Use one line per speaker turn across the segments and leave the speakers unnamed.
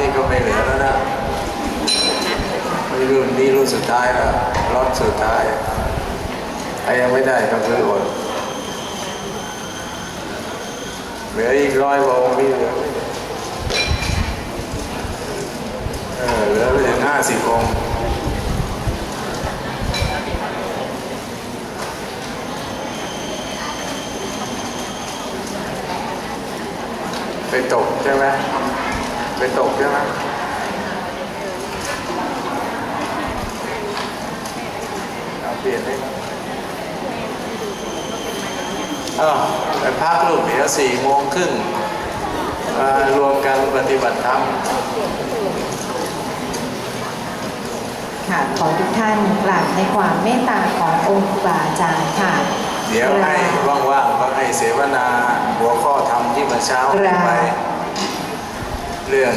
นี่ก็ไม่เหลือแล้วนะนี่รุ่นนี้รุ่สุดท้ายแล้วอดสุดท้ายไอ้ยังไม่ได้ก็คืออดเหลืออีกร้อยโลนี่เหลือเหลือไปถึงห้าสิบองไปตกใช่ไหม ไปตกใช่ไหมเอาเปลี่ยนได้ไหมอ้าวไปพักลูกเดี๋ยวสี่โมงครึ่งมารวมกันปฏิบัติธรรม
ค่ะขอทุกท่านกราบในความเมตตาขององค์ครูบาอาจารย์ค่ะ
เดี๋ยวให้ว่างๆก็ให้เสวนาหัวข้อธรรมที่เมื่อเช้าให้ไป เรื่อง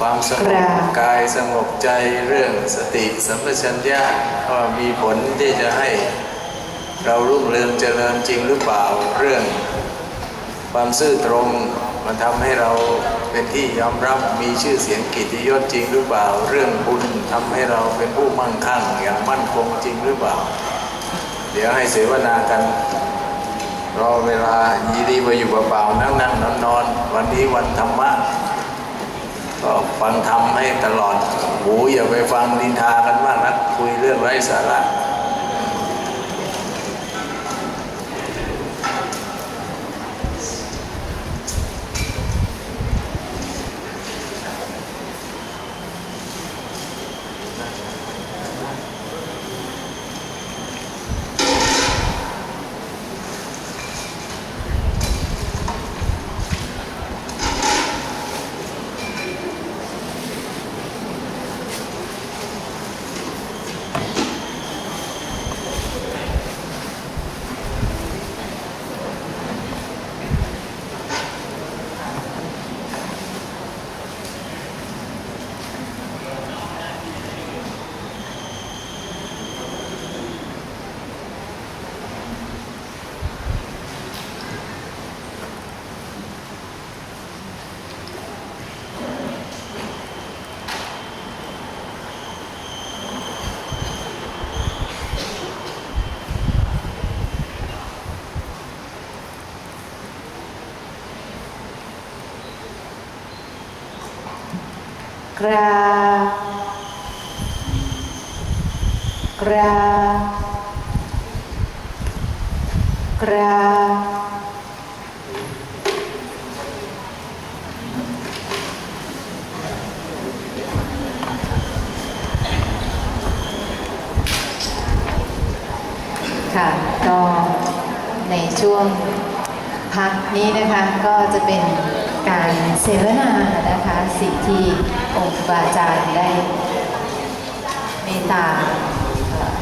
ความสงบกายสงบใจเรื่องสติสัมปชัญญะว่ามีผลที่จะให้เรารุ่งเรืองเจริญจริงหรือเปล่าเรื่อง ความซื่อตรงมันทำให้เราเป็นที่ยอมรับมีชื่อเสียงกิตติยศจริงหรือเปล่า เรื่องบุญทำให้เราเป็นผู้มั่งคั่งอย่างมั่นคงจริงหรือเปล่า เดี๋ยวให้เสวนากันรอเวลายีดีไปอยู่เปล่าๆนั่งนั่งนอนนอนๆวันนี้วันธรรมะ ก็ฟังธรรมให้ตลอดหูอย่าไปฟังนินทากันมากนะคุยเรื่องไร้สาระ
กรากรากรค่ะก็ในช่วงพักนี้นะคะก็จะเป็น การเสวนานะคะสิ่งที่องค์ครูบาอาจารย์ได้เมตตา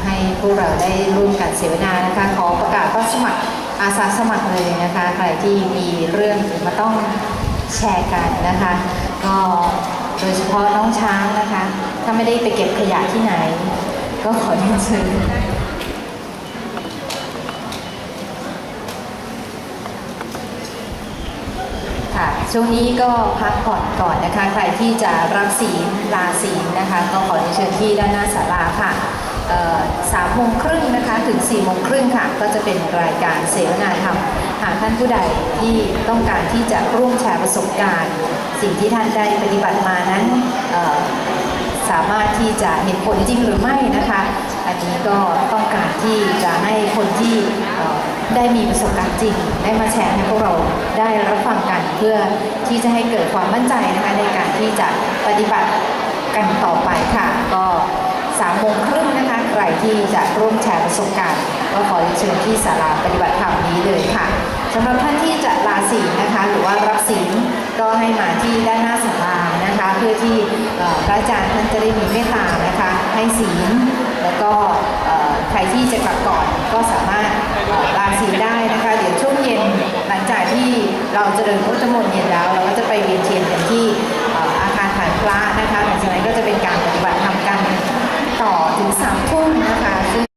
ให้พวกเราได้ร่วมกันเสวนานะคะขอประกาศว่าสมัครอาสาสมัครเลยนะคะใครที่มีเรื่องมาต้องแชร์กันนะคะก็โดยเฉพาะน้องช้างนะคะ ถ้าไม่ได้ไปเก็บขยะที่ไหน ก็ขอเรียนเชิญ ค่ะ ช่วงนี้ก็พักผ่อนก่อนนะคะ ใครที่จะรับศีลลาศีลนะคะ ก็ขอเรียนเชิญที่ด้านหน้าศาลาค่ะสามโมงครึ่งนะคะถึง4ี่โมงครึ่งค่ะ ก็จะเป็นรายการเสวนาธรรม หากท่านผู้ใดที่ต้องการที่จะร่วมแชร์ประสบการณ์ สิ่งที่ท่านได้ปฏิบัติมานั้นสามารถที่จะเห็นผลจริงหรือไม่นะคะ อันนี้ก็ต้องการ ที่จะให้คนที่ได้มีประสบการณ์จริง ได้มาแชร์ให้พวกเราได้รับฟังกันเพื่อที่จะให้เกิดความมั่นใจนะคะในการที่จะปฏิบัติกันต่อไปค่ะ ก็สามโมงครึ่งนะคะใครที่จะร่วมแชร์ประสบการณ์ก็ขอเชิญที่ศาลาปฏิบัติธรรมนี้เลยค่ะสำหรับท่านที่จะลาศีลนะคะ หรือว่ารับศีลก็ให้มาที่ด้านหน้าศาลานะคะ เพื่อที่พระอาจารย์ท่านจะได้มีเมตตานะคะ ให้ศีลแล้วก็ ใครที่จะกลับก่อนก็สามารถลาสีได้นะคะ เดี๋ยวช่วงเย็นหลังจากที่เราจะเดินพุทธมนต์เย็นแล้ว เราก็จะไปเวียนเทียนกันที่อาคารฐานพระนะคะหลังจากนั้นก็จะเป็นการปฏิบัติธรรมกันต่อถึงสามทุ่ม